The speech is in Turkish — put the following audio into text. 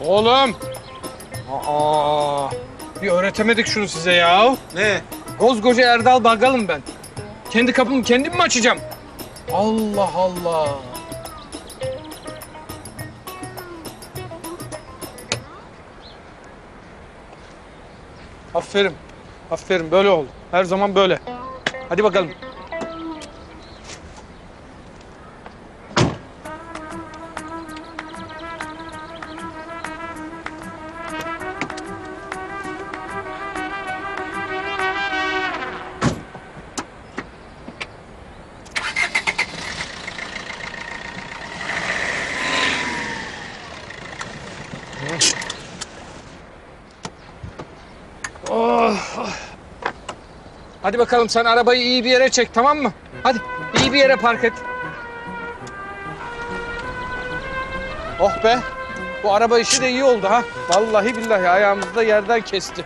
Oğlum. Aa, bir öğretemedik şunu size ya. Ne? Koskoca Erdal Bagalım ben. Kendi kapımı kendim mi açacağım? Allah Allah. Aferin. Aferin böyle ol. Her zaman böyle. Hadi bakalım. Oh. Hadi bakalım sen arabayı iyi bir yere çek tamam mı? Hadi iyi bir yere park et. Oh be. Bu araba işi de iyi oldu ha. Vallahi billahi ayağımızı da yerden kesti.